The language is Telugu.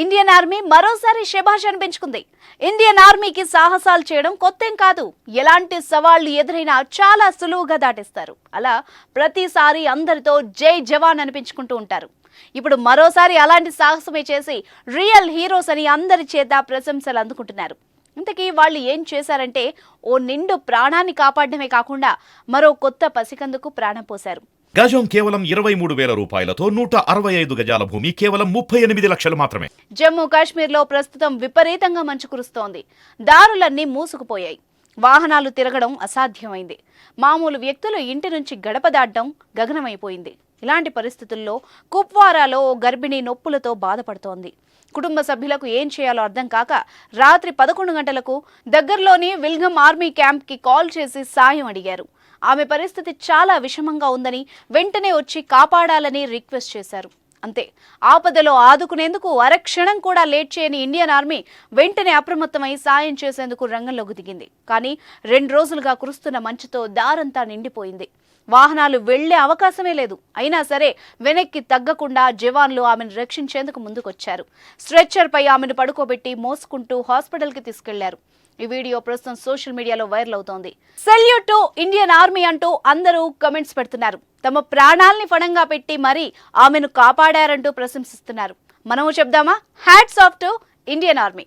ఇండియన్ ఆర్మీ మరోసారి శభాష్ అనిపించుకుంది. ఇండియన్ ఆర్మీకి సాహసాలు చేయడం కొత్తేం కాదు. ఎలాంటి సవాళ్ళు ఎదురైనా చాలా సులువుగా దాటిస్తారు. అలా ప్రతిసారి అందరితో జై జవాన్ అనిపించుకుంటూ ఉంటారు. ఇప్పుడు మరోసారి అలాంటి సాహసమే చేసి రియల్ హీరోస్ అని అందరి చేత ప్రశంసలు అందుకుంటున్నారు. ఇంతకీ వాళ్ళు ఏం చేశారంటే ఓ నిండు ప్రాణాన్ని కాపాడమే కాకుండా మరో కొత్త పసికందుకు ప్రాణం పోశారు. గజం కేవలం ఇరవై మూడు వేల రూపాయలతో నూట అరవై ఐదు గజాల భూమి కేవలం ముప్పై ఎనిమిది లక్షలు మాత్రమే. జమ్మూ కాశ్మీర్లో ప్రస్తుతం విపరీతంగా మంచు కురుస్తోంది. దారులన్నీ మూసుకుపోయాయి. వాహనాలు తిరగడం అసాధ్యమైంది. మామూలు వ్యక్తులు ఇంటి నుంచి గడప దాటడం గగనమైపోయింది. ఇలాంటి పరిస్థితుల్లో కుప్వారాలో ఓ గర్భిణి నొప్పులతో బాధపడుతోంది. కుటుంబ సభ్యులకు ఏం చేయాలో అర్థం కాక రాత్రి పదకొండు గంటలకు దగ్గరలోని విల్గమ్ ఆర్మీ క్యాంప్కి కాల్ చేసి సాయం అడిగారు. ఆమె పరిస్థితి చాలా విషమంగా ఉందని వెంటనే వచ్చి కాపాడాలని రిక్వెస్ట్ చేశారు. అంతే ఆపదలో ఆదుకునేందుకు అరక్షణం కూడా లేట్ చేయని ఇండియన్ ఆర్మీ వెంటనే అప్రమత్తమై సాయం చేసేందుకు రంగంలోకి దిగింది. కానీ రెండు రోజులుగా కురుస్తున్న మంచుతో దారంతా నిండిపోయింది. వాహనాలు వెళ్ళే అవకాశమే లేదు. అయినా సరే వెనక్కి తగ్గకుండా జవాన్లు ఆమెను రక్షించేందుకు ముందుకొచ్చారు. స్ట్రెచ్చర్పై ఆమెను పడుకోబెట్టి మోసుకుంటూ హాస్పిటల్కి తీసుకెళ్ళారు. ఈ వీడియో ప్రస్తుతం సోషల్ మీడియాలో వైరల్ అవుతోంది. సెల్యూట్ టు ఇండియన్ ఆర్మీ అంటూ అందరూ కమెంట్స్ పెడుతున్నారు. తమ ప్రాణాల్ని ఫణంగా పెట్టి మరీ ఆమెను కాపాడారంటూ ప్రశంసిస్తున్నారు. మనము చెప్దామా? Hats off to Indian army